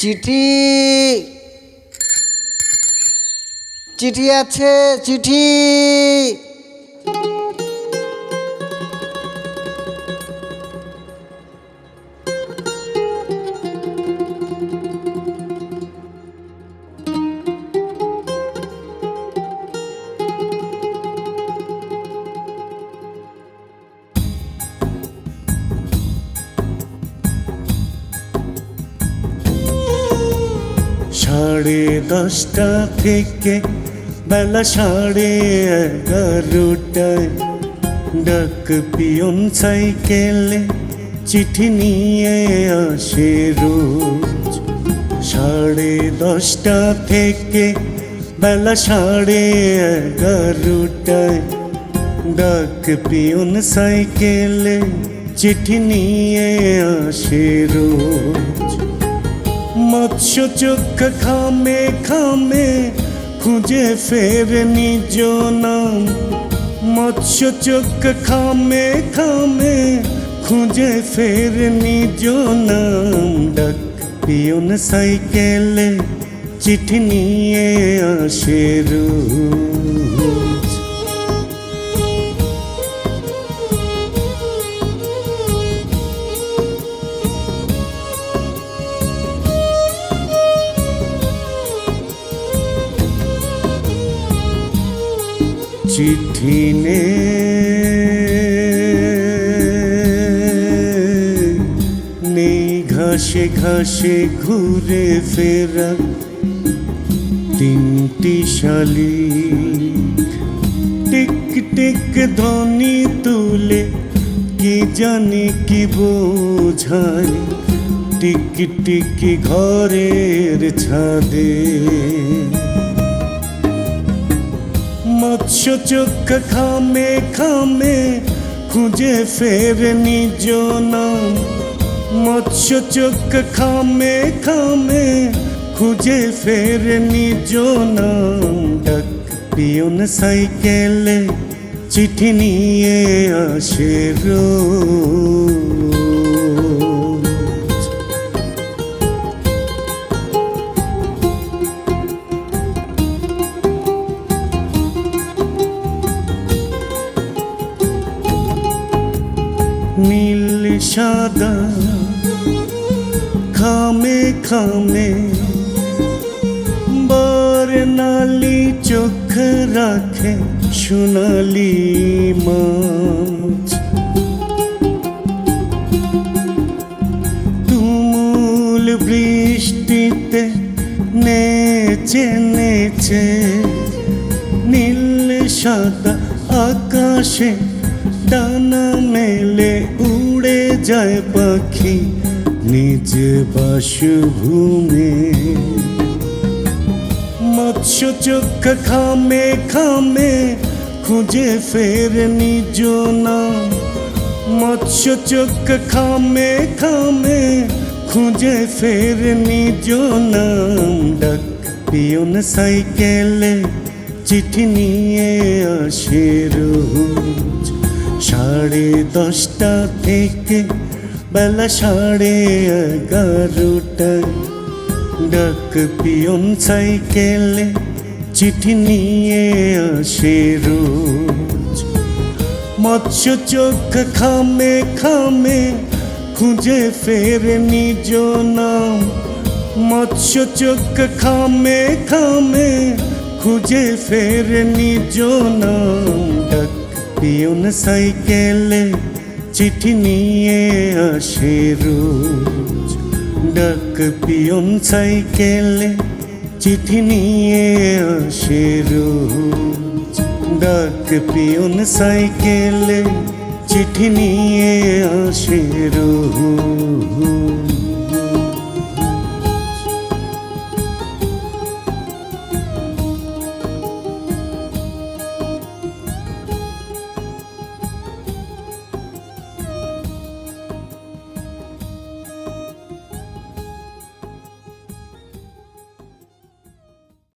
চিঠি। চিঠি আছে চিঠি। সাড়ে দশটা থেকে বেলা সাড়ে এগারোটায়। ডাক পিয়ন সাইকেলে চিঠি নিয়ে আসে রোজ। সাড়ে দশটা থেকে বেলা সাড়ে এগারোটায়। ডাক পিয়ন সাইকেলে চিঠি নিয়ে আসে রোজ। মৎস্য চোখ খামে খামে, খুঁজে ফের নিজ নাম। মৎস্য চোখ খামে খামে, খুঁজে ফের নিজ নাম। ডাক পিয়ন সাইকেলে চিঠি নিয়ে আসে রোজ চিঠি নে। নেই ঘাসে ঘাসে ঘুরে ফেরা তিনটি শালি টিক টিক ধ্বনি তুলে, কি জানি কি বোঝায়। টিক টিক ঘরের ছাদে। মৎস্য চোখ খামে খামে, খুঁজে ফের নিজ নাম। মৎস্য চোখ খামে খামে, খুঁজে ফের নিজ নাম। ডাক পিয়ন সাইকেলে চিঠি নিয়ে আসে রোজ। নীল সাদা, খামে খামে নালি চোখ রাখে সোনালি মাছ। তুমুল বৃষ্টিতে নেচে নেচে নীল সাদা আকাশে ডানা মেলে উড়ে যায় পাখি নিজ বাসভূমে। মৎস্য চোখ খামে খামে খুঁজে ফের নিজ নাম। মৎস্য চোখ খামে খামে খুঁজে ফের নিজ নাম। ডাক পিয়ন সাইকেলে চিঠি নিয়ে আসে রোজ সাড়ে দশটা থেকে বেলা সাড়ে এগারোটায় ডাক পিয়ন সাইকেলে চিঠি নিয়ে আসে রোজ। মৎস্য চোখ খামে খামে খুঁজে ফের নিজ নাম। মৎস্য চোখ খামে খামে খুঁজে ফের নিজ নাম। ডাক পিয়ন সাইকেলে চিঠি নিয়ে আসে রোজ। ডাক পিয়ন সাইকেলে চিঠি নিয়ে আসে রোজ। ডাক পিয়ন সাইকেলে চিঠি নিয়ে আসে রোজ।